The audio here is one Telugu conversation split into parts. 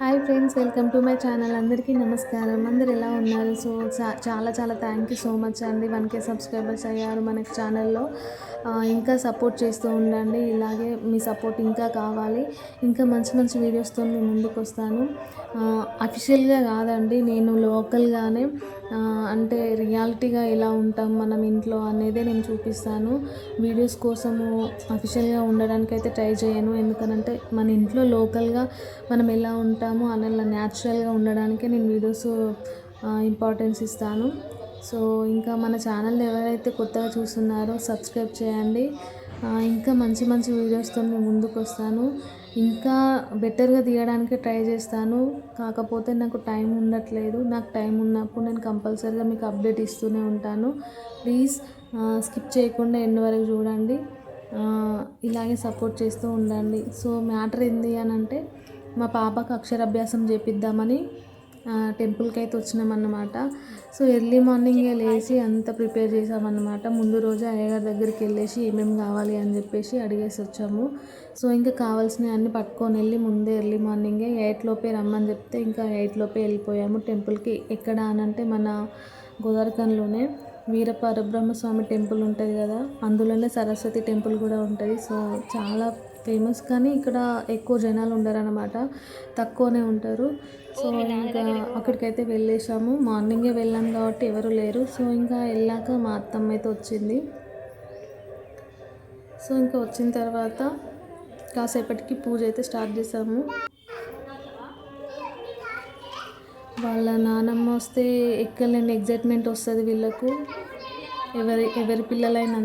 Hi friends welcome to my channel. అందరికీ నమస్కారం. అందరు ఎలా ఉన్నారు? సో చాలా చాలా థ్యాంక్ యూ సో మచ్ అండి. వన్ కే సబ్స్క్రైబర్స్ అయ్యారు మనకి ఛానల్లో. ఇంకా సపోర్ట్ చేస్తూ ఉండండి. ఇలాగే మీ సపోర్ట్ ఇంకా కావాలి. ఇంకా మంచి మంచి వీడియోస్తో నేను ముందుకు వస్తాను అఫీషియల్గా కాదండి నేను లోకల్గానే అంటే రియాలిటీగా ఎలా ఉంటాం మనం ఇంట్లో అనేదే నేను చూపిస్తాను. వీడియోస్ కోసము అఫిషియల్గా ఉండడానికి అయితే ట్రై చేయను. ఎందుకనంటే మన ఇంట్లో లోకల్గా మనం ఎలా ఉంటామో అలా న్యాచురల్గా ఉండడానికే నేను వీడియోస్ ఇంపార్టెన్స్ ఇస్తాను. సో ఇంకా మన ఛానల్ ఎవరైతే కొత్తగా చూస్తున్నారో సబ్స్క్రైబ్ చేయండి. ఇంకా మంచి మంచి వీడియోస్తో నేను ముందుకు వస్తాను ఇంకా బెటర్గా తీయడానికి ట్రై చేస్తాను. కాకపోతే నాకు టైం ఉండట్లేదు. నాకు టైం ఉన్నప్పుడు నేను కంపల్సరీగా మీకు అప్డేట్ ఇస్తూనే ఉంటాను. ప్లీజ్ స్కిప్ చేయకుండా ఎండ్ వరకు చూడండి. ఇలాగే సపోర్ట్ చేస్తూ ఉండండి. సో మ్యాటర్ ఏంది అని అంటే మా పాపకు అక్షరాభ్యాసం చేపిద్దామని టెంపుల్కి అయితే వచ్చినామన్నమాట సో ఎర్లీ మార్నింగే లేచి అంతా ప్రిపేర్ చేసామన్నమాట ముందు రోజు అయ్యగారి దగ్గరికి వెళ్ళేసి ఏమేమి కావాలి అని చెప్పేసి అడిగేసి వచ్చాము సో ఇంకా కావాల్సినవి అన్నీ పట్టుకొని వెళ్ళి ముందే ఎర్లీ మార్నింగే ఎయిట్ లోపే రమ్మని చెప్తే ఇంకా ఎయిట్ లోపే వెళ్ళిపోయాము టెంపుల్కి. ఎక్కడ అని అంటే మన గోదావరిఖండ్లోనే వీర పరబ్రహ్మస్వామి టెంపుల్ ఉంటుంది కదా అందులోనే సరస్వతి టెంపుల్ కూడా ఉంటుంది. సో చాలా ఫేమస్ కానీ ఇక్కడ ఎక్కువ జనాలు ఉండరు అనమాట తక్కువనే ఉంటారు. సో ఇంకా అక్కడికైతే వెళ్ళేసాము మార్నింగే వెళ్ళాం కాబట్టి ఎవరు లేరు. సో ఇంకా వెళ్ళాక మా అత్తమ్మ అయితే వచ్చింది. సో ఇంకా వచ్చిన తర్వాత కాసేపటికి పూజ అయితే స్టార్ట్ చేసాము వాళ్ళ నానమ్మ వస్తే ఎక్కలేని ఎగ్జైట్మెంట్ వస్తుంది వీళ్ళకు. ఎవరి ఎవరి పిల్లలైనా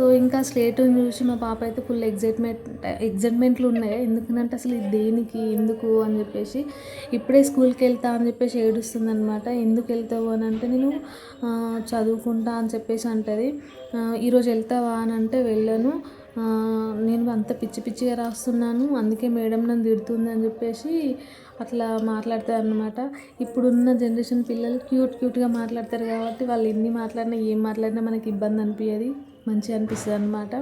సో ఇంకా స్లేటుని చూసి మా పాప అయితే ఫుల్ ఎగ్జైట్మెంట్ ఎగ్జైట్మెంట్లు ఉన్నాయి. ఎందుకంటే అసలు దేనికి ఎందుకు అని చెప్పేసి ఇప్పుడే స్కూల్కి వెళ్తా అని చెప్పేసి ఏడుస్తుంది అనమాట ఎందుకు వెళ్తావు అని అంటే నేను చదువుకుంటా అని చెప్పేసి అంటుంది. ఈరోజు వెళ్తావా అని అంటే వెళ్ళను. నేను అంత పిచ్చి పిచ్చిగా రాస్తున్నాను. అందుకే మేడం నన్ను తిడుతుంది అని చెప్పేసి అట్లా మాట్లాడతారు అనమాట ఇప్పుడున్న జనరేషన్ పిల్లలు క్యూట్ క్యూట్గా మాట్లాడతారు కాబట్టి వాళ్ళు ఎన్ని మాట్లాడినా ఏం మాట్లాడినా మనకి ఇబ్బంది అనిపించదు మంచిగా అనిపిస్తుంది అనమాట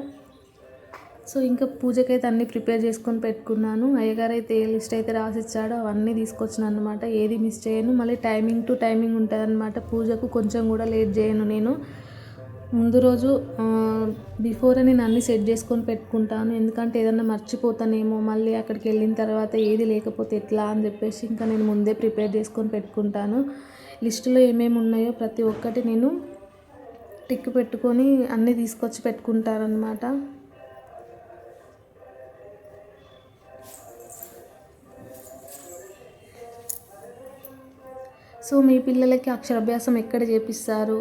సో ఇంకా పూజకైతే అన్నీ ప్రిపేర్ చేసుకొని పెట్టుకున్నాను. అయ్యగారు అయితే ఏ లిస్ట్ అయితే రాసిచ్చాడో అవన్నీ తీసుకొచ్చిన అనమాట ఏది మిస్ చేయను మళ్ళీ టైమింగ్ టు టైమింగ్ ఉంటుంది అనమాట పూజకు కొంచెం కూడా లేట్ చేయను నేను. ముందు రోజు బిఫోర్ నేను అన్నీ సెట్ చేసుకొని పెట్టుకుంటాను. ఎందుకంటే ఏదన్నా మర్చిపోతానేమో మళ్ళీ అక్కడికి వెళ్ళిన తర్వాత ఏది లేకపోతే ఎట్లా అని చెప్పేసి ఇంకా నేను ముందే ప్రిపేర్ చేసుకొని పెట్టుకుంటాను. లిస్టులో ఏమేమి ఉన్నాయో ప్రతి ఒక్కటి నేను టిక్ పెట్టుకొని అన్నీ తీసుకొచ్చి పెట్టుకుంటారనమాట సో మీ పిల్లలకి అక్షరాభ్యాసం ఎక్కడ చేపిస్తారు?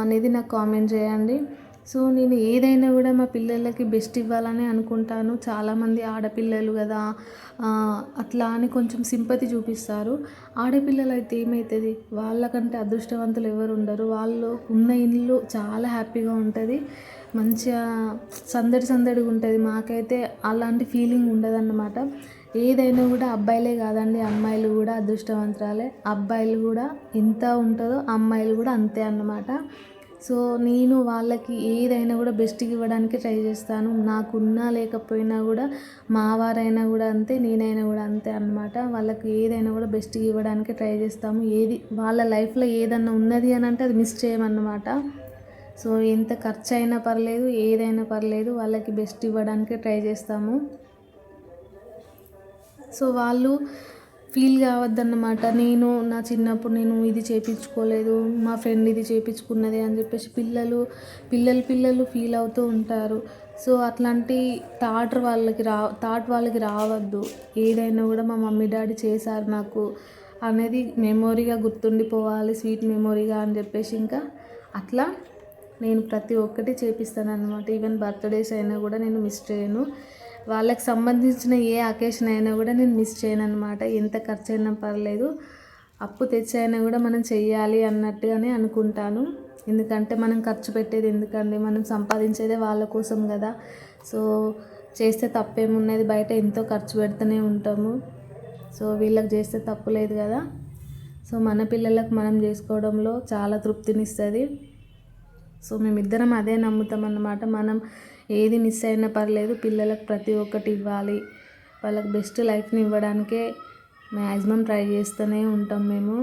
అనేది నాకు కామెంట్ చేయండి. సో నేను ఏదైనా కూడా మా పిల్లలకి బెస్ట్ ఇవ్వాలని అనుకుంటాను. చాలామంది ఆడపిల్లలు కదా అట్లా అని కొంచెం సింపతి చూపిస్తారు. ఆడపిల్లలు అయితే ఏమవుతుంది వాళ్ళకంటే అదృష్టవంతులు ఎవరు ఉండరు. వాళ్ళు ఉన్న ఇల్లు చాలా హ్యాపీగా ఉంటుంది. మంచిగా సందడి సందడిగా ఉంటుంది. మాకైతే అలాంటి ఫీలింగ్ ఉండదన్నమాట. ఏదైనా కూడా అబ్బాయిలే కాదండి అమ్మాయిలు కూడా అదృష్టవంతురాలే. అబ్బాయిలు కూడా ఎంత ఉంటుందో అమ్మాయిలు కూడా అంతే అన్నమాట. సో నేను వాళ్ళకి ఏదైనా కూడా బెస్ట్కి ఇవ్వడానికి ట్రై చేస్తాను. నాకున్నా లేకపోయినా కూడా మా వారైనా కూడా అంతే నేనైనా కూడా అంతే అనమాట వాళ్ళకి ఏదైనా కూడా బెస్ట్కి ఇవ్వడానికి ట్రై చేస్తాము. ఏది వాళ్ళ లైఫ్లో ఏదన్నా ఉన్నది అని అంటే అది మిస్ చేయమన్నమాట. సో ఎంత ఖర్చు అయినా పర్లేదు ఏదైనా పర్లేదు వాళ్ళకి బెస్ట్ ఇవ్వడానికి ట్రై చేస్తాము. సో వాళ్ళు ఫీల్ కావద్దన్నమాట. నేను నా చిన్నప్పుడు నేను ఇది చేయించుకోలేదు మా ఫ్రెండ్ ఇది చేయించుకున్నది అని చెప్పేసి పిల్లలు పిల్లలు పిల్లలు ఫీల్ అవుతూ ఉంటారు. సో అట్లాంటి థాట్ వాళ్ళకి రా థాట్ వాళ్ళకి రావద్దు. ఏదైనా కూడా మా మమ్మీ డాడీ చేశారు నాకు అనేది మెమొరీగా గుర్తుండిపోవాలి స్వీట్ మెమొరీగా అని చెప్పేసి ఇంకా అట్లా నేను ప్రతి ఒక్కటి చేపిస్తాను అనమాట ఈవెన్ బర్త్డేస్ అయినా కూడా నేను మిస్ చేయను. వాళ్ళకి సంబంధించిన ఏ అకేషన్ అయినా కూడా నేను మిస్ చేయను అనమాట ఎంత ఖర్చు అయినా పర్లేదు. అప్పు తెచ్చైనా కూడా మనం చెయ్యాలి అన్నట్టుగానే అనుకుంటాను. ఎందుకంటే మనం ఖర్చు పెట్టేది ఎందుకండి? మనం సంపాదించేదే వాళ్ళ కోసం కదా. సో చేస్తే తప్పేమున్నది? బయట ఎంతో ఖర్చు పెడుతూనే ఉంటాము. సో వీళ్ళకి చేస్తే తప్పు లేదు కదా. సో మన పిల్లలకు మనం చేసుకోవడంలో చాలా తృప్తినిస్తుంది. సో మేమిద్దరం అదే నమ్ముతాం అన్నమాట మనం ఏది మిస్ అయినా పర్లేదు పిల్లలకు ప్రతి ఒక్కటి ఇవ్వాలి. వాళ్ళకి బెస్ట్ లైఫ్ని ఇవ్వడానికే మ్యాక్సిమం ట్రై చేస్తూనే ఉంటాం మేము.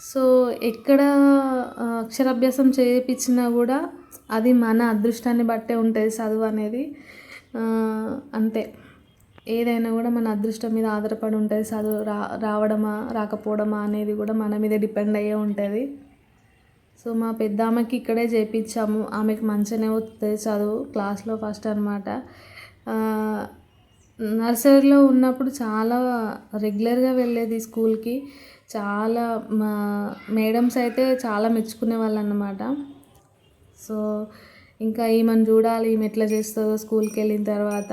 సో ఎక్కడ అక్షరాభ్యాసం చేయించినా కూడా అది మన అదృష్టాన్ని బట్టే ఉంటుంది చదువు అనేది. అంతే. ఏదైనా కూడా మన అదృష్టం మీద ఆధారపడి ఉంటుంది చదువు రా రావడమా రాకపోవడమా అనేది కూడా మన మీద డిపెండ్ అయ్యే ఉంటుంది. సో మా పెద్ద ఆమెకి ఇక్కడే చేయించాము ఆమెకి మంచిగానే వస్తుంది చదువు క్లాస్లో ఫస్ట్ అనమాట నర్సరీలో ఉన్నప్పుడు చాలా రెగ్యులర్గా వెళ్ళేది స్కూల్కి. చాలా మా మేడమ్స్ అయితే చాలా మెచ్చుకునే వాళ్ళు అన్నమాట. సో ఇంకా ఈమెను చూడాలి ఈమె ఎట్లా చేస్తుందో స్కూల్కి వెళ్ళిన తర్వాత.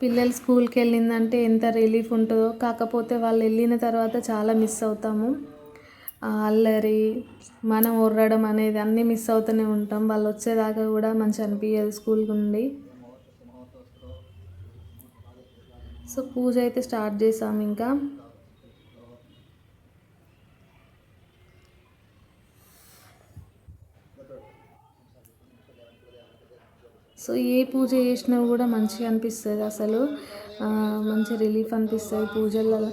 పిల్లలు స్కూల్కి వెళ్ళిందంటే ఎంత రిలీఫ్ ఉంటుందో. కాకపోతే వాళ్ళు వెళ్ళిన తర్వాత చాలా మిస్ అవుతాము. అల్లరి మనం ఉర్రడం అనేది అన్నీ మిస్ అవుతూనే ఉంటాం. వాళ్ళు వచ్చేదాకా కూడా మంచి అనిపించదు స్కూల్కి ఉండి సో పూజ అయితే స్టార్ట్ చేసాము ఇంకా. సో ఏ పూజ చేసినా కూడా మంచిగా అనిపిస్తుంది అసలు. మంచి రిలీఫ్ అనిపిస్తుంది పూజలలో.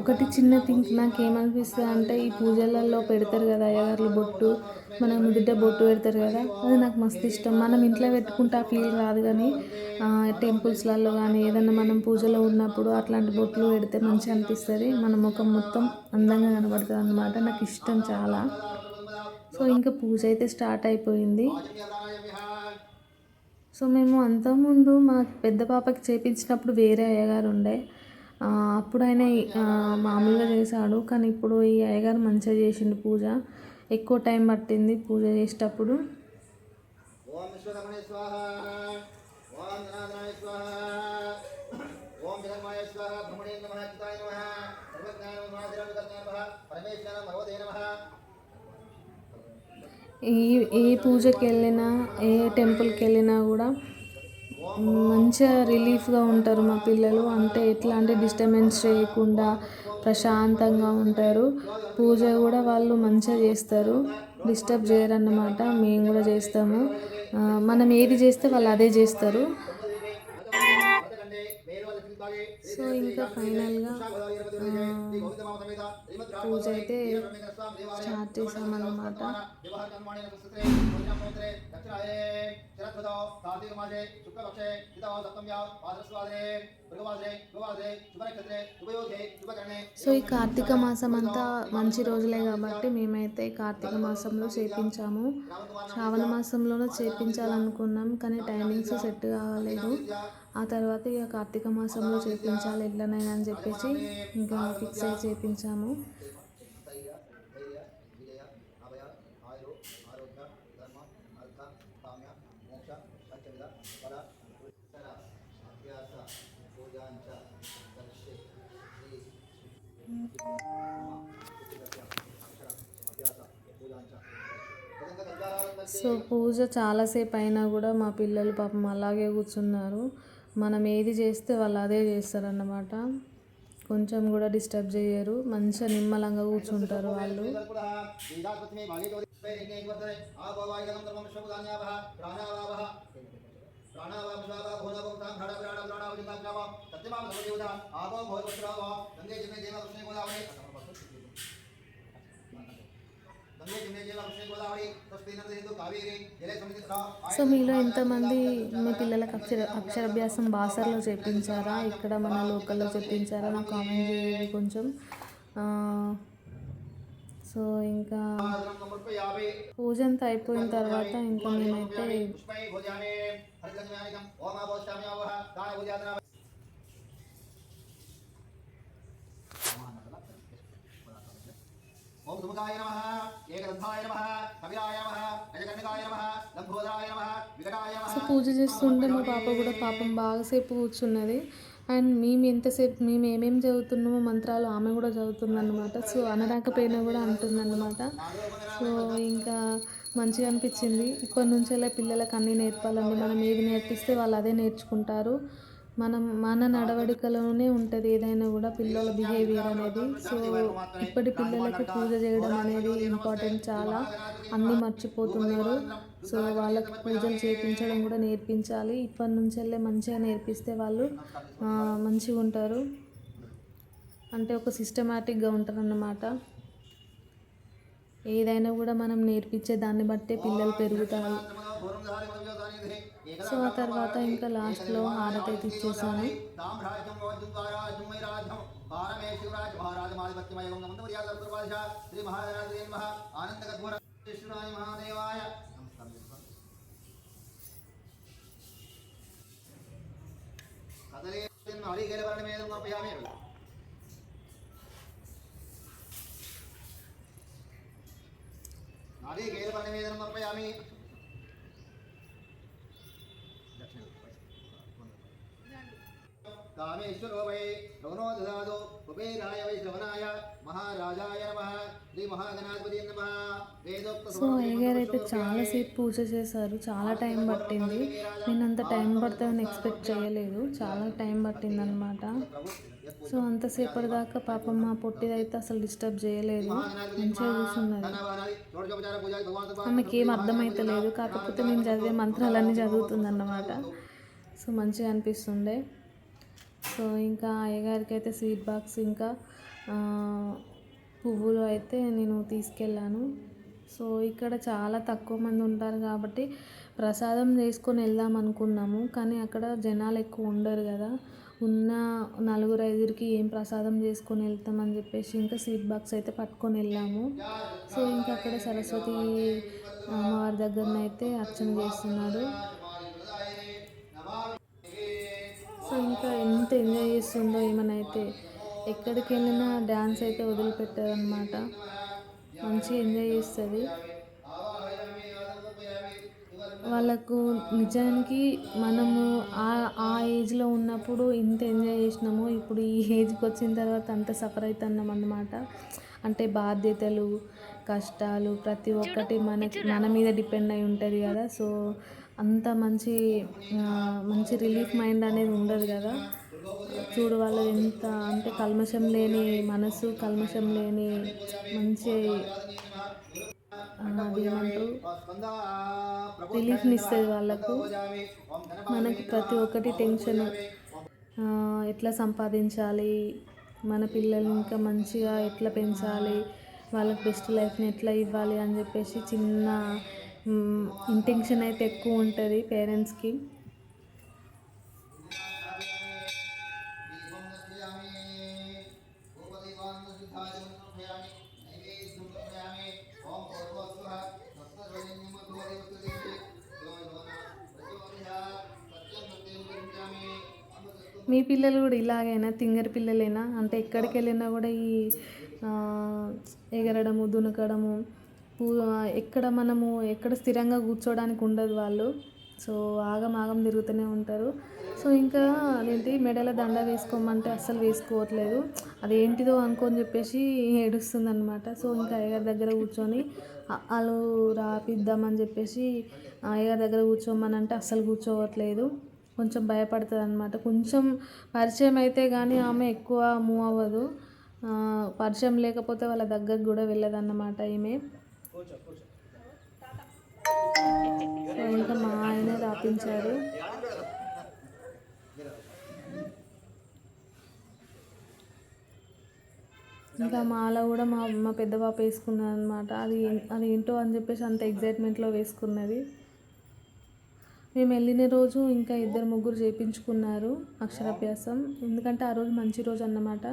ఒకటి చిన్న థింగ్ నాకు ఏమనిపిస్తుంది అంటే ఈ పూజలలో పెడతారు కదా అయ్యగారులు బొట్టు మన ముదిట బొట్టు పెడతారు కదా అది నాకు మస్తు ఇష్టం. మనం ఇంట్లో పెట్టుకుంటే ఆ ఫీల్ రాదు కానీ టెంపుల్స్లలో కానీ ఏదన్నా మనం పూజలో ఉన్నప్పుడు అట్లాంటి బొట్లు పెడితే మంచిగా అనిపిస్తుంది. మన ముఖం మొత్తం అందంగా కనబడుతుంది అన్నమాట నాకు ఇష్టం చాలా. సో ఇంకా పూజ అయితే స్టార్ట్ అయిపోయింది. సో మేము అంతకుముందు మా పెద్ద పాపకి చేపించినప్పుడు వేరే అయ్యగారు ఉండే. అప్పుడు ఆయన మామూలుగా చేశాడు. కానీ ఇప్పుడు ఈ అయ్యగారు మంచిగా చేసిండు పూజ. ఎక్కువ టైం పట్టింది పూజ చేసేటప్పుడు. ఓం ఈ ఏ ఏ పూజకి వెళ్ళినా ఏ టెంపుల్కి వెళ్ళినా కూడా మంచిగా రిలీఫ్గా ఉంటారు మా పిల్లలు. అంటే ఎట్లాంటి డిస్టర్బెన్స్ చేయకుండా ప్రశాంతంగా ఉంటారు. పూజ కూడా వాళ్ళు మంచిగా చేస్తారు. డిస్టర్బ్ చేయరు అన్నమాట మేము కూడా చేస్తాము. మనం ఏది చేస్తే వాళ్ళు అదే చేస్తారు. సో ఇంకా ఫైనల్గా పూజ అయితే స్టార్ట్ చేసామన్నమాట. సో ఈ కార్తీక మాసం అంతా మంచి రోజులే కాబట్టి మేమైతే కార్తీక మాసంలో చేపించాము. శ్రావణ మాసంలోనే చేపించాలనుకున్నాం కానీ టైమింగ్స్ సెట్ కాలేదు. ఆ తర్వాత ఇక కార్తీక మాసంలో చేపించాలి ఎట్లనైనా అని చెప్పేసి ఇంకా ఫిక్స్ అయి చేపించాము. సో పూజ చాలాసేపు అయినా కూడా మా పిల్లలు పాపం అలాగే కూర్చున్నారు. మనం ఏది చేస్తే వాళ్ళు అదే చేస్తారన్నమాట. కొంచెం కూడా డిస్టర్బ్ చేయరు. మంచిగా నిమ్మలంగా కూర్చుంటారు వాళ్ళు. కూడా సో మీలో ఎంతమంది మీ పిల్లలకు అక్షర అక్షరాభ్యాసం బాసర్లో చెప్పించారా? ఇక్కడ మన లోకల్లో చెప్పించారా? నాకు కామెంట్ చేయండి కొంచెం. సో ఇంకా పూజ అంతా అయిపోయిన తర్వాత ఇంకా మేమైతే ఓం సుముఖాయ నమః. సో పూజ చేస్తుంటే మా పాప కూడా పాపం బాగాసేపు కూర్చున్నది. అండ్ మేము ఎంతసేపు మేము ఏమేమి చదువుతున్నామో మంత్రాలు ఆమె కూడా చదువుతుందన్నమాట. సో అనరాకపోయినా కూడా అంటుందన్నమాట. సో ఇంకా మంచిగా అనిపించింది. ఇప్పటి నుంచి అలా పిల్లలకు అన్నీ నేర్పాలండి. మనం ఏది నేర్పిస్తే వాళ్ళు అదే నేర్చుకుంటారు. మనం మన నడవడికలోనే ఉంటుంది ఏదైనా కూడా పిల్లల బిహేవియర్ అనేది. సో ఇప్పటి పిల్లలకి పూజ చేయడం అనేది ఇంపార్టెంట్ చాలా. అన్నీ మర్చిపోతున్నారు. సో వాళ్ళకి పూజలు చేయించడం కూడా నేర్పించాలి. ఇప్పటి నుంచెల్లే మంచిగా నేర్పిస్తే వాళ్ళు మంచిగా ఉంటారు. అంటే ఒక సిస్టమేటిక్గా ఉంటారు అన్నమాట ఏదైనా కూడా మనం నేర్పించే దాన్ని బట్టే పిల్లలు పెరుగుతారు. సో ఆ తర్వాత ఇంకా లాస్ట్లో హారతి అయితే ఇచ్చేసాను. తామ్రాజ్యం కామేశ్వరో వై రవణో దదాదో కుబేరాయ వై శ్రవణాయ మహారాజాయ నమః. శ్రీ మహాగణాధిపతి నమః. సో అయ్యగారు అయితే చాలాసేపు పూజ చేశారు. చాలా టైం పట్టింది. నేను అంత టైం పడుతుందని ఎక్స్పెక్ట్ చేయలేదు. చాలా టైం పట్టింది అనమాట సో అంతసేపటి దాకా పాపం మా పొట్టిదైతే అసలు డిస్టర్బ్ చేయలేదు. మంచిగా కూర్చున్నది ఆమెకి ఏం అర్థమైతలేదు కాకపోతే నేను చదివే మంత్రాలన్నీ చదువుతుందన్నమాట. సో మంచిగా అనిపిస్తుండే. సో ఇంకా అయ్యగారికి అయితే స్వీట్ బాక్స్ ఇంకా పువ్వులు అయితే నేను తీసుకెళ్ళాను. సో ఇక్కడ చాలా తక్కువ మంది ఉంటారు కాబట్టి ప్రసాదం చేసుకొని వెళ్దాం అనుకున్నాము. కానీ అక్కడ జనాలు ఎక్కువ ఉండరు కదా. ఉన్న నలుగురు ఐదుగురికి ఏం ప్రసాదం చేసుకొని వెళ్తామని చెప్పేసి ఇంకా స్వీట్ బాక్స్ అయితే పట్టుకొని వెళ్ళాము. సో ఇంకా అక్కడ సరస్వతి అమ్మవారి దగ్గరనైతే అర్చన చేస్తున్నారు ఇంకా ఎంత ఎంజాయ్ చేస్తుందో ఏమనైతే ఎక్కడికి వెళ్ళినా డ్యాన్స్ అయితే వదిలిపెట్టారనమాట మంచిగా ఎంజాయ్ చేస్తుంది. వాళ్ళకు నిజానికి మనము ఆ ఆ ఏజ్లో ఉన్నప్పుడు ఇంత ఎంజాయ్ చేసినాము ఇప్పుడు ఈ ఏజ్కి వచ్చిన తర్వాత అంత సఫర్ అవుతున్నాం అన్నమాట. అంటే బాధ్యతలు కష్టాలు ప్రతి ఒక్కటి మన మన మీద డిపెండ్ అయి ఉంటుంది కదా. సో అంత మంచి మంచి రిలీఫ్ మైండ్ అనేది ఉండదు కదా. చూడు వాళ్ళు ఎంత అంటే కల్మషం లేని మనసు కల్మషం లేని మంచి ఆ, రిలీఫ్ని ఇస్తుంది వాళ్ళకు. మనకు ప్రతి ఒక్కటి టెన్షన్ ఎట్లా సంపాదించాలి మన పిల్లల్ని ఇంకా మంచిగా ఎట్లా పెంచాలి వాళ్ళకి బెస్ట్ లైఫ్ని ఎట్లా ఇవ్వాలి అని చెప్పేసి చిన్న ఇంటెన్షన్ అయితే ఎక్కువ ఉంటుంది పేరెంట్స్కి మీ పిల్లలు కూడా ఇలాగైనా? తింగరి పిల్లలైనా? అంటే ఎక్కడికి వెళ్ళినా కూడా ఈ ఎగరడము దునకడము ఎక్కడ మనము ఎక్కడ స్థిరంగా కూర్చోడానికి ఉండదు వాళ్ళు. సో ఆగం ఆగం తిరుగుతూనే ఉంటారు. సో ఇంకా అదేంటి మెడల దండ వేసుకోమంటే అస్సలు వేసుకోవట్లేదు. అదేంటిదో అనుకోని చెప్పేసి ఏడుస్తుంది అనమాట సో ఇంకా అయ్యగారి దగ్గర కూర్చొని వాళ్ళు రాపిద్దామని చెప్పేసి అయ్యగారి దగ్గర కూర్చోమని అంటే అస్సలు కూర్చోవట్లేదు. కొంచెం భయపడుతుంది అనమాట కొంచెం పరిచయం అయితే కానీ ఆమె ఎక్కువ మూవ్ అవ్వదు. పరిచయం లేకపోతే వాళ్ళ దగ్గరకు కూడా వెళ్ళదన్నమాట ఈమె. సో ఇంకా మా ఆయన రాపించారు ఇంకా మాల కూడా మా మా పెద్ద పాప వేసుకున్నది అనమాట అది అది ఏంటో అని చెప్పేసి అంత ఎగ్జైట్మెంట్లో వేసుకున్నది. మేము వెళ్ళిన రోజు ఇంకా ఇద్దరు ముగ్గురు చేయించుకున్నారు అక్షరాభ్యాసం. ఎందుకంటే ఆ రోజు మంచి రోజు అన్నమాట.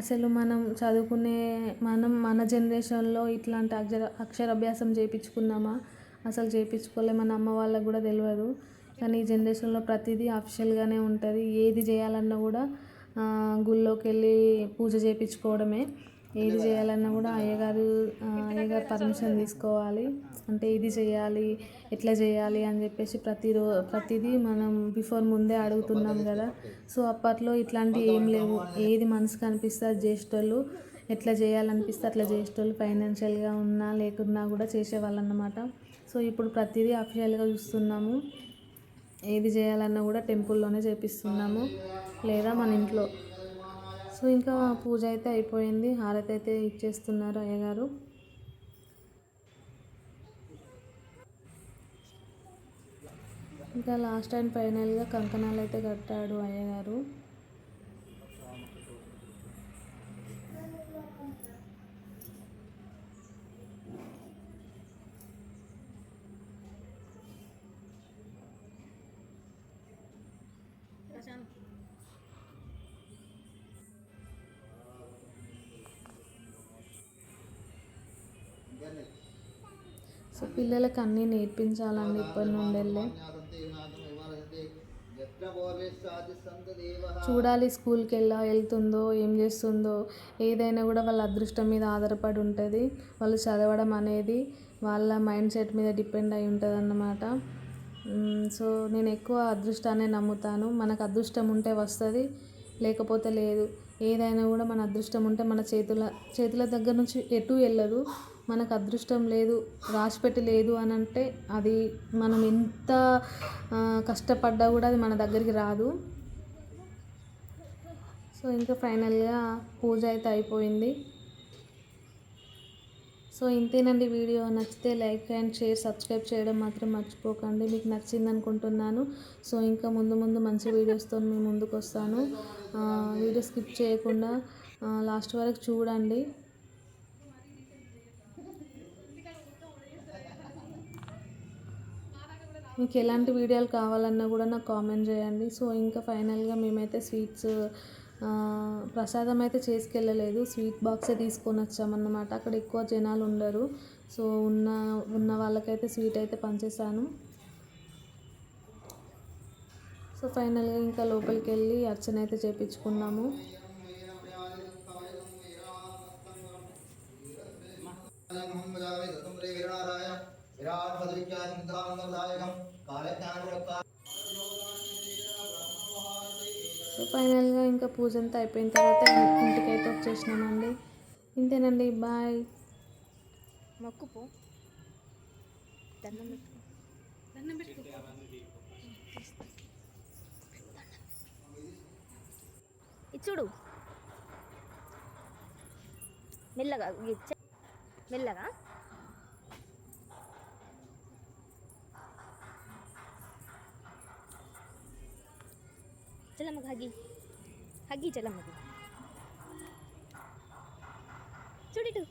అసలు మనం చదువుకునే మనం మన జనరేషన్లో ఇట్లాంటి అక్షర అక్షరాభ్యాసం చేయించుకున్నామా అసలు చేయించుకోలే మన అమ్మ వాళ్ళకు కూడా తెలియదు కానీ ఈ జనరేషన్లో ప్రతిదీ అఫిషియల్గానే ఉంటుంది. ఏది చేయాలన్నా కూడా గుళ్ళోకి వెళ్ళి పూజ చేయించుకోవడమే ఏది చేయాలన్నా కూడా అయ్యగారు అయ్యగారు పర్మిషన్ తీసుకోవాలి. అంటే ఇది చేయాలి ఎట్లా చేయాలి అని చెప్పేసి ప్రతిరో ప్రతిదీ మనం బిఫోర్ ముందే అడుగుతున్నాం కదా. సో అప్పట్లో ఇట్లాంటివి ఏం లేవు. ఏది మనసుకు అనిపిస్తే అది చేసేటోళ్ళు ఎట్లా చేయాలనిపిస్తే అట్లా చేసేటోళ్ళు ఫైనాన్షియల్గా ఉన్నా లేకున్నా కూడా చేసేవాళ్ళు అన్నమాట సో ఇప్పుడు ప్రతిదీ అఫిషియల్గా చూస్తున్నాము. ఏది చేయాలన్నా కూడా టెంపుల్లోనే చేపిస్తున్నాము. లేదా మన ఇంట్లో సో ఇంకా పూజ అయితే అయిపోయింది. హారతి అయితే ఇచ్చేస్తున్నారు అయ్యగారు. ఇంకా లాస్ట్ అండ్ ఫైనల్గా కంకణాలు అయితే కట్టాడు అయ్యగారు. సో పిల్లలకు అన్నీ నేర్పించాలండి ఇప్పటి నుండి వెళ్ళే చూడాలి స్కూల్కి ఎలా వెళ్తుందో ఏం చేస్తుందో. ఏదైనా కూడా వాళ్ళ అదృష్టం మీద ఆధారపడి ఉంటుంది. వాళ్ళు చదవడం అనేది వాళ్ళ మైండ్ సెట్ మీద డిపెండ్ అయి ఉంటుంది అన్నమాట సో నేను ఎక్కువ అదృష్టాన్ని నమ్ముతాను. మనకు అదృష్టం ఉంటే వస్తుంది లేకపోతే లేదు. ఏదైనా కూడా మన అదృష్టం ఉంటే మన చేతుల చేతుల దగ్గర నుంచి ఎటు వెళ్ళదు. మనకు అదృష్టం లేదు రాసిపెట్టి లేదు అని అంటే అది మనం ఎంత కష్టపడ్డా కూడా అది మన దగ్గరికి రాదు. సో ఇంకా ఫైనల్గా పూజ అయితే అయిపోయింది. సో ఇంతేనండి వీడియో. నచ్చితే లైక్ అండ్ షేర్ సబ్స్క్రైబ్ చేయడం మాత్రం మర్చిపోకండి. మీకు నచ్చింది అనుకుంటున్నాను సో ఇంకా ముందు ముందు మంచి వీడియోస్తో మీ ముందుకు వస్తాను వీడియో స్కిప్ చేయకుండా లాస్ట్ వరకు చూడండి. మీకు ఎలాంటి వీడియోలు కావాలన్నా కూడా నాకు కామెంట్ చేయండి. సో ఇంకా ఫైనల్గా మేమైతే స్వీట్స్ ప్రసాదం అయితే చేసుకెళ్ళలేదు. స్వీట్ బాక్సే తీసుకొని వచ్చామన్నమాట. అక్కడ ఎక్కువ జనాలు ఉండరు. సో ఉన్న ఉన్న వాళ్ళకైతే స్వీట్ అయితే పంచేసాను సో ఫైనల్గా ఇంకా లోపలికి వెళ్ళి అర్చన అయితే చేపించుకున్నాము. సో ఫైనల్గా ఇంకా పూజ అంతా అయిపోయిన తర్వాత ఇంటికైతే వచ్చేసినామండి. ఇంతేనండి బాయ్. మొక్కుపో. దండం పెట్టుకో. దండం పెట్టుకో. ఇచ్చుడు మెల్లగా. चला मग हागी हागी चला मग चुडी टू